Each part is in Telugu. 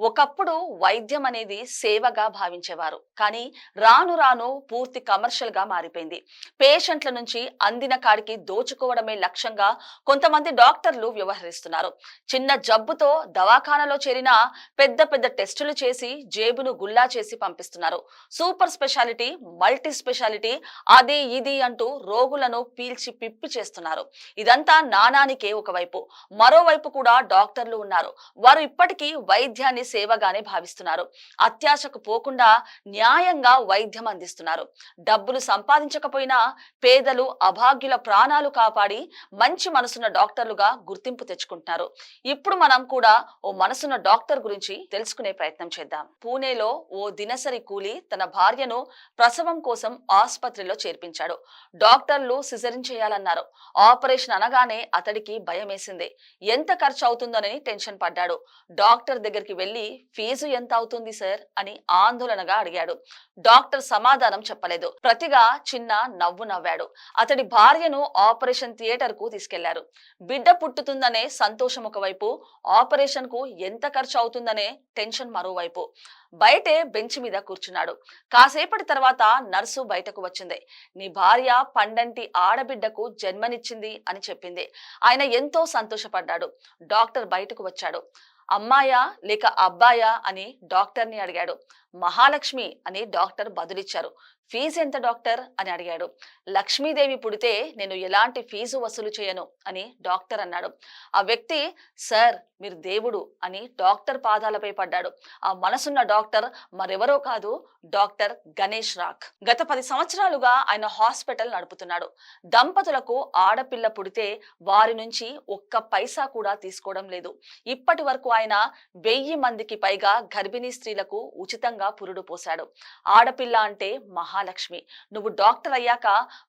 ఒకప్పుడు వైద్యం అనేది సేవగా భావించేవారు. కానీ రాను రాను పూర్తి కమర్షియల్గా మారిపోయింది. పేషెంట్ల నుంచి అందిన కాడికి దోచుకోవడమే లక్ష్యంగా కొంతమంది డాక్టర్లు వ్యవహరిస్తున్నారు. చిన్న జబ్బుతో దవాఖానలో చేరిన పెద్ద పెద్ద టెస్టులు చేసి జేబును గుల్లా చేసి పంపిస్తున్నారు. సూపర్ స్పెషాలిటీ మల్టీ స్పెషాలిటీ అది ఇది అంటూ రోగులను పీల్చి పిప్పి చేస్తున్నారు. ఇదంతా నానానికే ఒకవైపు. మరోవైపు కూడా డాక్టర్లు ఉన్నారు. వారు ఇప్పటికీ వైద్యాన్ని సేవగానే భావిస్తున్నారు. అత్యాశకు పోకుండా న్యాయంగా వైద్యం అందిస్తున్నారు. డబ్బులు సంపాదించకపోయినా పేదలు అభాగ్యుల ప్రాణాలు కాపాడి మంచి మనసున్న డాక్టర్లుగా గుర్తింపు తెచ్చుకుంటున్నారు. ఇప్పుడు మనం కూడా ఓ మనసున్న డాక్టర్ గురించి తెలుసుకునే ప్రయత్నం చేద్దాం. పూణేలో ఓ దినసరి కూలి తన భార్యను ప్రసవం కోసం ఆసుపత్రిలో చేర్పించాడు. డాక్టర్లు సిజరిన్ చేయాలన్నారు ఆపరేషన్ అనగానే అతడికి భయమేసింది. ఎంత ఖర్చు అవుతుందోనని టెన్షన్ పడ్డాడు. డాక్టర్ దగ్గరికి వెళ్ళి ఫీజు ఎంత అవుతుంది సార్? అని ఆందోళనగా అడిగాడు. డాక్టర్ సమాధానం చెప్పలేదు. ప్రతిగా చిన్న నవ్వు నవ్వాడు. అతడి భార్యను ఆపరేషన్ థియేటర్కు తీసుకెళ్ళారు. బిడ్డ పుట్టుతుందనే సంతోషం ఒకవైపు ఆపరేషన్కు ఎంత ఖర్చు అవుతుందనే టెన్షన్ మరోవైపు. బయటే బెంచ్ మీద కూర్చున్నాడు. కాసేపటి తర్వాత నర్సు బయటకు వచ్చింది. నీ భార్య పండంటి ఆడబిడ్డకు జన్మనిచ్చింది అని చెప్పింది. ఆయన ఎంతో సంతోషపడ్డాడు. డాక్టర్ బయటకు వచ్చాడు. అమ్మాయా లేక అబ్బాయా అని డాక్టర్ని అడిగాడు. మహాలక్ష్మి అని డాక్టర్ బదులిచ్చారు. ఫీజు ఎంత డాక్టర్? అని అడిగాడు. లక్ష్మీదేవి పుడితే నేను ఎలాంటి ఫీజు వసూలు చేయను? అని డాక్టర్ అన్నాడు. ఆ వ్యక్తి సార్ మీరు దేవుడు అని డాక్టర్ పాదాలపై పడ్డాడు. ఆ మనసున్న డాక్టర్ మరెవరో కాదు డాక్టర్ గణేష్ రాక్. గత పది సంవత్సరాలుగా ఆయన హాస్పిటల్ నడుపుతున్నాడు. దంపతులకు ఆడపిల్ల పుడితే వారి నుంచి ఒక్క పైసా కూడా తీసుకోవడం లేదు. ఇప్పటి వరకు ఆయన వెయ్యి మందికి పైగా గర్భిణీ స్త్రీలకు ఉచితంగా పురుడు పోశాడు. ఆడపిల్ల అంటే మహా మహాలక్ష్మి. నువ్వు డాక్టర్ అయ్యాక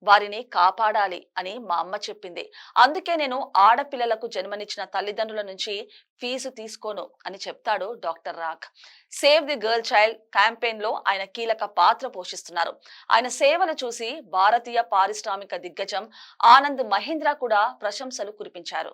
వారిని కాపాడాలి అని మా అమ్మ చెప్పింది. అందుకే నేను ఆడపిల్లలకు జన్మనిచ్చిన తల్లిదండ్రుల నుంచి ఫీజు తీసుకోను అని చెప్తాడు డాక్టర్ రాక్ సేవ్ ది గర్ల్ చైల్డ్ క్యాంపెయిన్లో ఆయన కీలక పాత్ర పోషిస్తున్నారు. ఆయన సేవలు చూసి భారతీయ పారిశ్రామిక దిగ్గజం ఆనంద్ మహీంద్రా కూడా ప్రశంసలు కురిపించారు.